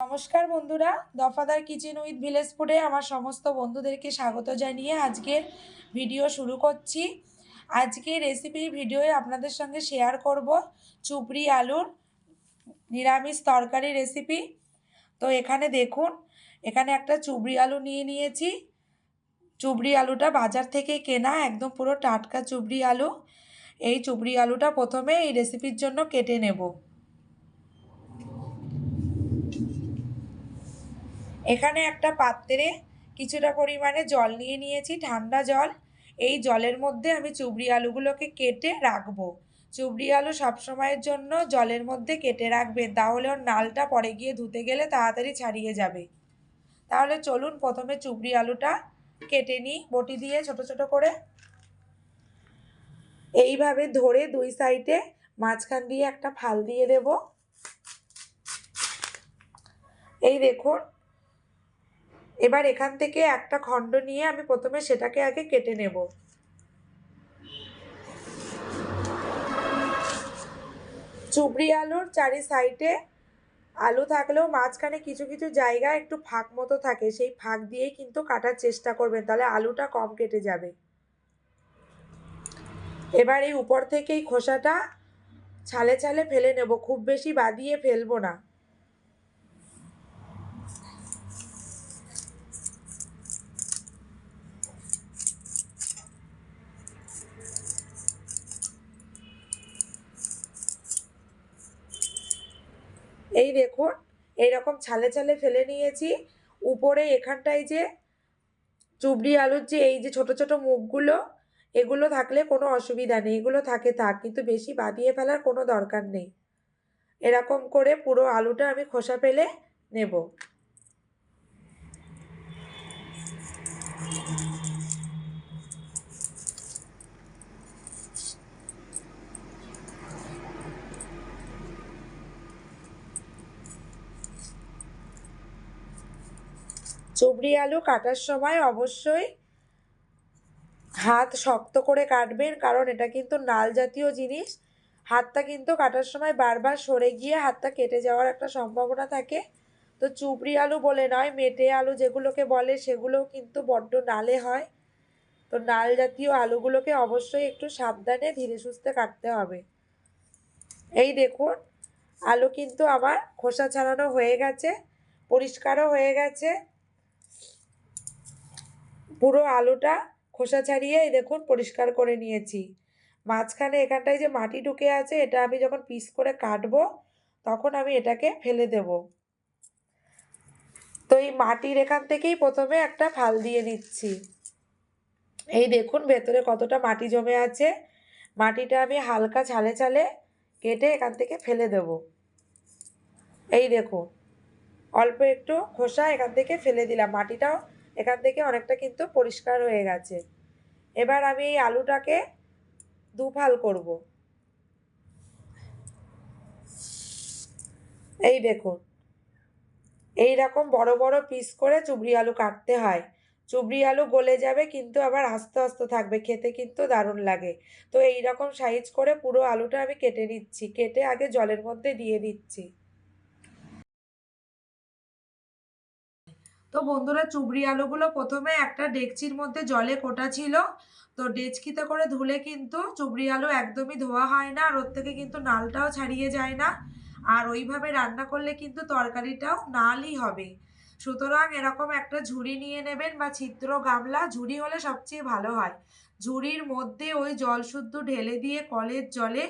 নমস্কার বন্ধুরা, দফাদার kitchen with village ফুডে আমার সমস্ত বন্ধুদেরকে স্বাগত জানিয়ে আজকের ভিডিও শুরু করছি। আজকে রেসিপির ভিডিওয়ে আপনাদের সঙ্গে শেয়ার করব চুপড়ি আলুর নিরামিষ তরকারি রেসিপি তো এখানে দেখুন, এখানে একটা চুবড়ি আলু নিয়ে নিয়েছি। চুবড়ি আলুটা বাজার থেকে কেনা, একদম পুরো টাটকা চুবড়ি আলু। এই চুবড়ি আলুটা প্রথমে এই রেসিপির জন্য কেটে নেব। এখানে একটা পাত্রে কিছুটা পরিমাণে জল নিয়ে নিয়েছি, ঠান্ডা জল। এই জলের মধ্যে আমি চুবড়ি আলুগুলোকে কেটে রাখব। চুবড়ি আলু সবসময়ের জন্য জলের মধ্যে কেটে রাখবে, তাহলে ওর নালটা পরে গিয়ে ধুতে গেলে তাড়াতাড়ি ছাড়িয়ে যাবে। তাহলে চলুন প্রথমে চুবড়ি আলুটা কেটে নিই, বটি দিয়ে ছোট ছোট করে। এইভাবে ধরে দুই সাইডে মাঝখান দিয়ে একটা ফাল দিয়ে দেব। এই দেখুন এবার এখান থেকে একটা খণ্ড নিয়ে আমি প্রথমে সেটাকে আগে কেটে নেব। চুবড়ি আলুর চারি সাইডে আলু থাকলেও মাঝখানে কিছু কিছু জায়গা একটু ফাঁক মতো থাকে, সেই ফাঁক দিয়েই কিন্তু কাটার চেষ্টা করবেন, তাহলে আলুটা কম কেটে যাবে। এবার এই উপর থেকে এই খোসাটা ছালে ছালে ফেলে নেব, খুব বেশি বাদিয়ে ফেলব না। এই দেখুন, এইরকম ছালে ছালে ফেলে নিয়েছি। উপরে এখানটায় যে চুবড়ি আলুর যে এই যে ছোট ছোট মুখগুলো, এগুলো থাকলে কোনো অসুবিধা নেই। এগুলো থাকে থাক কিন্তু বেশি বাদিয়ে ফেলার কোনো দরকার নেই। এরকম করে পুরো আলুটা আমি খোসা ফেলে নেব। চুবড়ি আলু কাটার সময় অবশ্যই হাত শক্ত করে কাটবেন, কারণ এটা কিন্তু নাল জাতীয় জিনিস। হাতটা কিন্তু কাটার সময় বারবার সরে গিয়ে হাতটা কেটে যাওয়ার একটা সম্ভাবনা থাকে। তো চুবড়ি আলু বলে নয়, মেটে আলু যেগুলোকে বলে সেগুলোও কিন্তু বড্ড নালে হয়। তো নাল জাতীয় আলুগুলোকে অবশ্যই একটু সাবধানে ধীরে সুস্থে কাটতে হবে। এই দেখুন, আলু কিন্তু আমার খোসা ছাড়ানো হয়ে গেছে, পরিষ্কারও হয়ে গেছে। পুরো আলুটা খোসা ছাড়িয়ে এই দেখুন পরিষ্কার করে নিয়েছি। মাঝখানে এখানটায় যে মাটি ঢুকে আছে, এটা আমি যখন পিস করে কাটবো, তখন আমি এটাকে ফেলে দেব। তো এই মাটির এখান থেকেই প্রথমে একটা ফাল দিয়ে নিচ্ছি। এই দেখুন ভেতরে কতটা মাটি জমে আছে। মাটিটা আমি হালকা ছালে ছালে কেটে এখান থেকে ফেলে দেব। এই দেখুন, অল্প একটু খোসা এখান থেকে ফেলে দিলাম। মাটিটাও এখান থেকে অনেকটা কিন্তু পরিষ্কার হয়ে গেছে। এবার আমি এই আলুটাকে দুফাল করব। এই দেখুন এই রকম বড় বড় পিস করে চুবড়ি আলু কাটতে হয়। চুবড়ি আলু গলে যাবে কিন্তু আবার আস্তে আস্তে থাকবে, খেতে কিন্তু দারুণ লাগে। তো এই রকম সাইজ করে পুরো আলুটা আমি কেটে নিচ্ছি, কেটে আগে জলের মধ্যে দিয়ে দিচ্ছি। তো বন্ধুরা চুবড়ি আলুগুলো প্রথমে একটা ডেকচির মধ্যে জলে কোটা ছিল। তো ডেচকিতে করে ধুলে কিন্তু চুবড়ি আলু একদমই ধোয়া হয় না, আর ওর থেকে কিন্তু নালটাও ছাড়িয়ে যায় না। আর ওইভাবে রান্না করলে কিন্তু তরকারিটাও নালই হবে। সুতরাং এরকম একটা ঝুড়ি নিয়ে নেবেন বা ছিদ্র গামলা, ঝুড়ি হলে সবচেয়ে ভালো হয়। ঝুড়ির মধ্যে ওই জল শুদ্ধ ঢেলে দিয়ে কলের জলে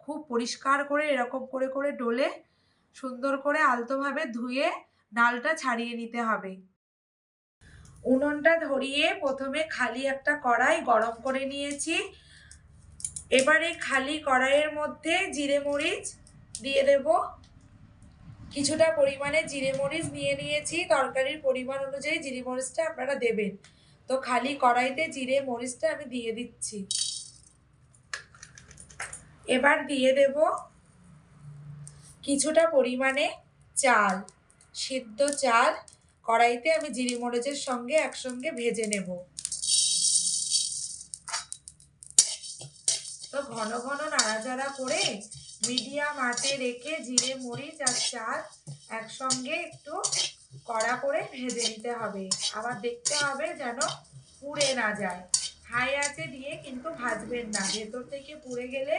খুব পরিষ্কার করে, এরকম করে করে ডলে সুন্দর করে আলতোভাবে ধুয়ে নালটা ছাড়িয়ে নিতে হবে। উনুনটা ধরিয়ে প্রথমে খালি একটা কড়াই গরম করে নিয়েছি। এবারে খালি কড়াইয়ের মধ্যে জিরে মরিচ দিয়ে দেব। কিছুটা পরিমাণে জিরে মরিচ নিয়ে নিয়েছি। তরকারির পরিমাণ অনুযায়ী জিরে মরিচটা আপনারা দেবেন। তো খালি কড়াইতে জিরে মরিচটা আমি দিয়ে দিচ্ছি। এবার দিয়ে দেব কিছুটা পরিমাণে চাল, সিদ্ধ চাল কড়াইতে আমি জিরি মরিচের সঙ্গে একসঙ্গে ভেজে নেব। তো ঘন ঘন নাড়াচাড়া করে মিডিয়াম আঁচে রেখে জিরে, মরিচ আর চাল একসঙ্গে একটু কড়া করে ভেজে নিতে হবে। আবার দেখতে হবে যেন পুড়ে না যায়। হাই আঁচে দিয়ে কিন্তু ভাজবেন না। ভেতর থেকে পুড়ে গেলে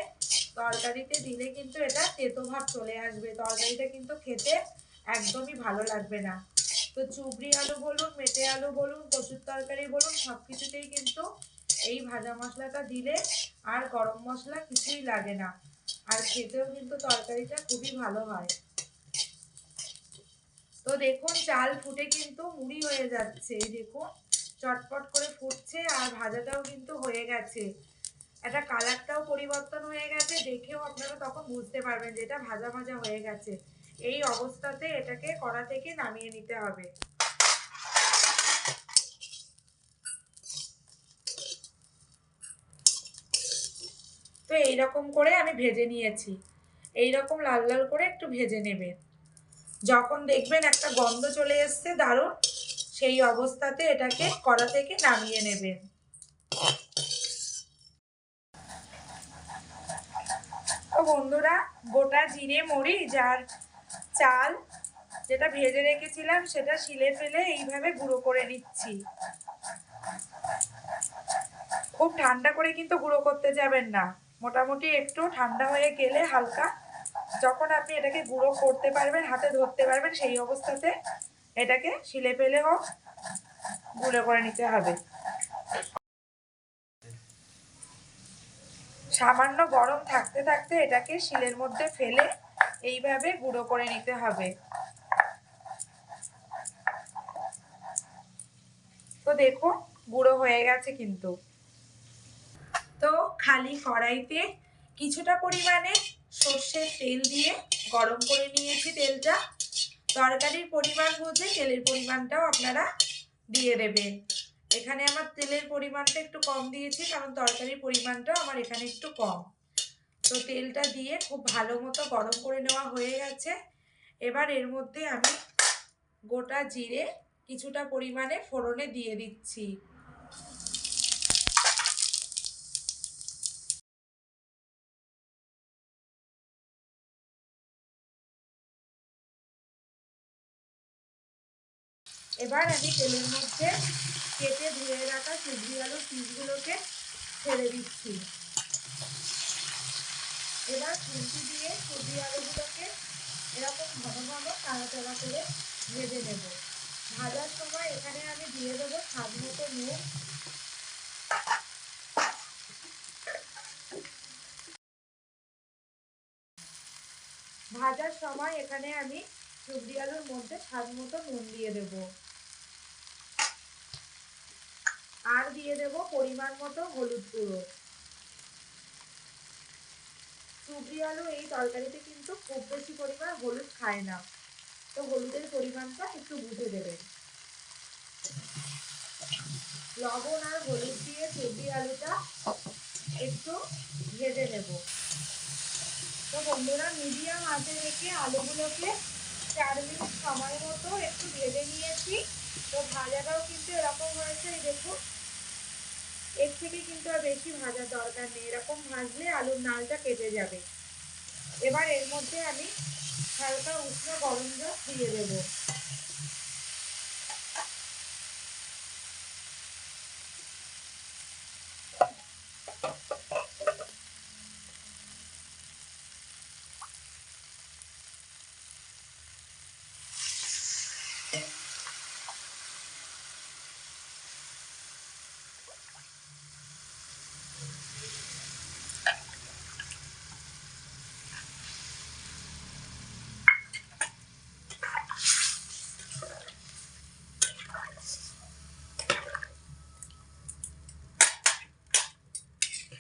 তরকারিতে দিলে কিন্তু এটা তেতো ভাব চলে আসবে। তরকারিটা কিন্তু খেতে একদমই ভালো লাগবে না। তো চুবড়ি আলু বলুন, মেটে আলু বলুন, কচুর তরকারি বলুন সব কিছুতেই কিন্তু এই ভাজা মশলাটা দিলে আর গরম মশলা কিছুই লাগে না। আর খেতেও কিন্তু তরকারিটা খুবই ভালো হয়। তো দেখুন, চাল ফুটে কিন্তু মুড়ি হয়ে যাচ্ছে, এই দেখুন, চটপট করে ফুটছে আর ভাজাটাও কিন্তু হয়ে গেছে। একটা কালারটাও পরিবর্তন হয়ে গেছে, দেখেও আপনারা তখন বুঝতে পারবেন যে এটা ভাজা ভাজা হয়ে গেছে। এই অবস্থাতে এটাকে কড়া থেকে নামিয়ে নিতে হবে। তো এইরকম করে আমি ভেজে নিয়েছি। এইরকম লাল লাল করে একটু ভেজে নেবেন যখন দেখবেন একটা গন্ধ চলে এসছে দারুণ, সেই অবস্থাতে এটাকে কড়া থেকে নামিয়ে নেবেন বন্ধুরা, গোটা জিরে মরিচ আর চাল যেটা ভেজে রেখেছিলাম, সেটা শিলে ফেলে এইভাবে গুঁড়ো করে নিচ্ছি। খুব ঠান্ডা করে কিন্তু গুঁড়ো করতে যাবেন না। মোটামুটি একটু ঠান্ডা হয়ে গেলে হালকা। যখন আপনি এটাকে গুঁড়ো করতে পারবেন, হাতে ধরতে পারবেন, সেই অবস্থাতে এটাকে শিলে ফেলে হোক, গুঁড়ো করে নিতে হবে। সামান্য গরম থাকতে থাকতে এটাকে শিলের মধ্যে ফেলে এইভাবে গুঁড়ো করে নিতে হবে। তো দেখুন, গুঁড়ো হয়ে গেছে কিন্তু। তো খালি কড়াইতে কিছুটা পরিমাণে সর্ষের তেল দিয়ে গরম করে নিয়েছি তেলটা। তরকারির পরিমাণ বুঝে তেলের পরিমাণটাও আপনারা দিয়ে দেবেন। এখানে আমার তেলের পরিমাণটা একটু কম দিয়েছি, কারণ তরকারির পরিমাণটাও আমার এখানে একটু কম। তো তেলটা দিয়ে খুব ভালো মতো গরম করে নেওয়া হয়ে গেছে। এবার এর মধ্যে আমি গোটা জিরে কিছুটা পরিমাণে ফোড়নে দিয়ে দিচ্ছি। এবার আমি তেলের মধ্যে কেটে ধুয়ে রাখা সবজি আলুর পিসগুলোকে ছেড়ে দিচ্ছি। এবার খুন্তি দিয়ে সবজি আলুগুলোকে এরকম ঘন ঘন নাড়াচাড়া করে ভেজে নেব। ভাজার সময় এখানে আমি দিয়ে দেবো স্বাদ মতো নুন। ভাজার সময় এখানে আমি সবজি আলুর মধ্যে স্বাদ মতো নুন দিয়ে দেব। আর দিয়ে দেব পরিমাণ মতো হলুদ গুঁড়ো। সবজি আলু এই তরকারিতে কিন্তু খুব বেশি পরিমাণ হলুদ খায় না। তো হলুদের পরিমাণটা একটু বুঝে দেবেন। লবণ আর হলুদ দিয়ে সবজি আলুটা একটু ভেজে নেব। তো বন্ধুরা, মিডিয়াম আঁচে রেখে আলুগুলোকে চার মিনিট সময় মতো একটু ভেজে নিয়েছি। তো ভাজাটাও কিন্তু এরকম হয়েছে দেখুন। এর থেকে কিন্তু আর বেশি ভাজার দরকার নেই। এরকম ভাজলে আলুর নালটা কেটে যাবে। এবার এর মধ্যে আমি হালকা উষ্ণ গরম জল দিয়ে দেবো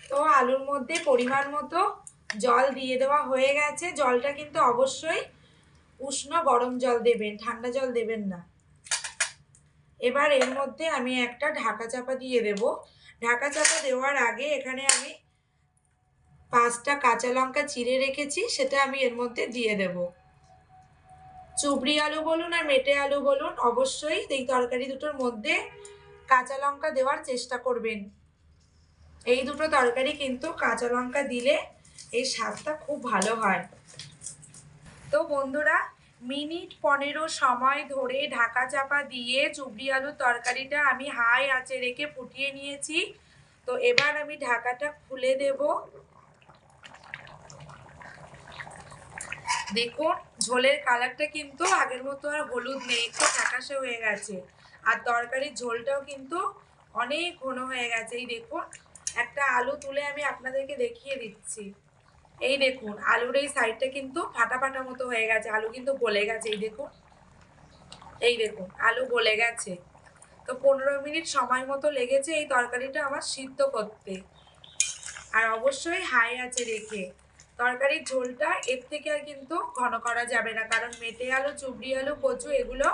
তো আলুর মধ্যে পরিমাণ মতো জল দিয়ে দেওয়া হয়ে গেছে। জলটা কিন্তু অবশ্যই উষ্ণ গরম জল দেবেন, ঠান্ডা জল দেবেন না। এবার এর মধ্যে আমি একটা ঢাকা চাপা দিয়ে দেব। ঢাকা চাপা দেওয়ার আগে এখানে আমি পাঁচটা কাঁচা লঙ্কা চিড়ে রেখেছি, সেটা আমি এর মধ্যে দিয়ে দেব। চুবড়ি আলু বলুন আর মেটে আলু বলুন, অবশ্যই এই তরকারি দুটোর মধ্যে কাঁচা লঙ্কা দেওয়ার চেষ্টা করবেন। এই দুটো তরকারি কিন্তু কাঁচা লঙ্কা দিলে এই স্বাদটা খুব ভালো হয়। তো বন্ধুরা, মিনিট পনেরো সময় ধরে ঢাকা চাপা দিয়ে চুবড়ি আলুর তরকারিটা আমি হাই আঁচে রেখে ফুটিয়ে নিয়েছি। তো এবার আমি ঢাকাটা খুলে দেব। দেখুন, ঝোলের কালারটা কিন্তু আগের মতো আর হলুদ নেই, একটু ফ্যাকাশে হয়ে গেছে। আর তরকারির ঝোলটাও কিন্তু অনেক ঘন হয়ে গেছে, এই দেখুন। একটা আলু তুলে আমি আপনাদেরকে দেখিয়ে দিচ্ছি। এই দেখুন, আলুর এই সাইডটা কিন্তু ফাটা ফাটা মতো হয়ে গেছে, আলু কিন্তু গলে গেছে, এই দেখুন। এই দেখুন, আলু গলে গেছে। তো পনেরো মিনিট সময় মতো লেগেছে এই তরকারিটা আমার সিদ্ধ করতে। আর অবশ্যই হাই আছে রেখে তরকারির ঝোলটা এর থেকে আর কিন্তু ঘন করা যাবে না, কারণ মেটে আলু, চুবড়ি আলু, কচু, এগুলো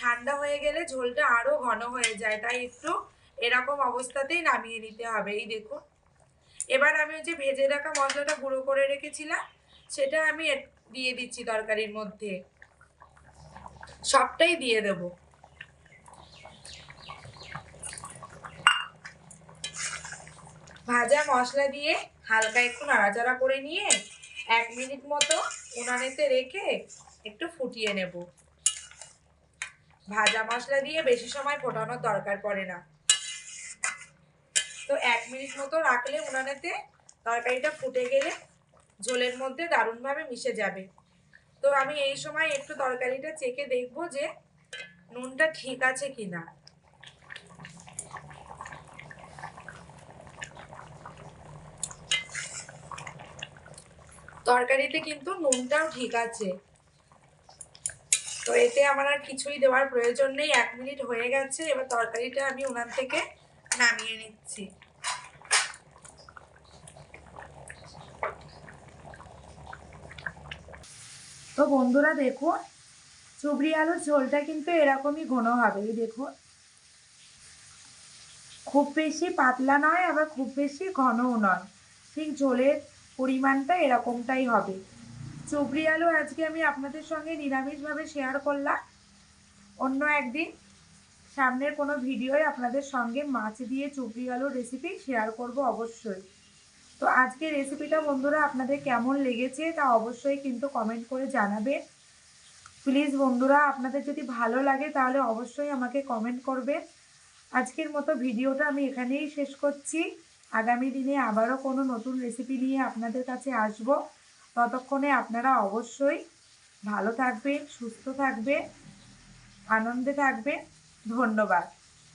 ঠান্ডা হয়ে গেলে ঝোলটা আরও ঘন হয়ে যায়, তাই একটু এরকম অবস্থাতেই নামিয়ে নিতে হবে। এই দেখুন। এবার আমি ওই যে ভেজে রাখা মশলাটা গুঁড়ো করে রেখেছিলাম, সেটা আমি দিয়ে দিচ্ছি তরকারির মধ্যে। সবটাই দিয়ে দেব। ভাজা মশলা দিয়ে হালকা একটু নাড়াচাড়া করে নিয়ে এক মিনিট মতো উনানেতে রেখে একটু ফুটিয়ে নেব। ভাজা মশলা দিয়ে বেশি সময় ফোটানোর দরকার পড়ে না। তো এক মিনিট মতো রাখলে উনানেতে তরকারিটা ফুটে গেলে ঝোলের মধ্যে দারুণভাবে মিশে যাবে। তো আমি এই সময় একটু তরকারিটা চেকে দেখব যে নুনটা ঠিক আছে কি না তরকারিতে কিন্তু নুনটাও ঠিক আছে। তো এতে আমার আর কিছুই দেওয়ার প্রয়োজন নেই, এক মিনিট হয়ে গেছে, এবার তরকারিটা আমি উনান থেকে নামিয়ে নিচ্ছি। তো বন্ধুরা দেখুন চুবড়ি আলুর ঝোলটা কিন্তু এরকমই ঘন হবে, এই দেখুন খুব বেশি পাতলা নয়, আবার খুব বেশি ঘনও নয়। ঠিক ঝোলের পরিমাণটা এরকমটাই হবে। চুবড়ি আলু আজকে আমি আপনাদের সঙ্গে নিরামিষভাবে শেয়ার করলাম। অন্য একদিন সামনের কোনো ভিডিওয় আপনাদের সঙ্গে মাছ দিয়ে চুবড়ি আলুর রেসিপি শেয়ার করব অবশ্যই। তো আজকে রেসিপিটা বন্ধুরা আপনাদের কেমন লেগেছে তা অবশ্যই কিন্তু কমেন্ট করে জানাবেন প্লিজ বন্ধুরা, আপনাদের যদি ভালো লাগে তাহলে অবশ্যই আমাকে কমেন্ট করবেন। আজকের মতো ভিডিওটা আমি এখানেই শেষ করছি। আগামী দিনে আবারও কোনো নতুন রেসিপি নিয়ে আপনাদের কাছে আসব। ততক্ষণে আপনারা অবশ্যই ভালো থাকবেন, সুস্থ থাকবেন, আনন্দে থাকবেন। ধন্যবাদ।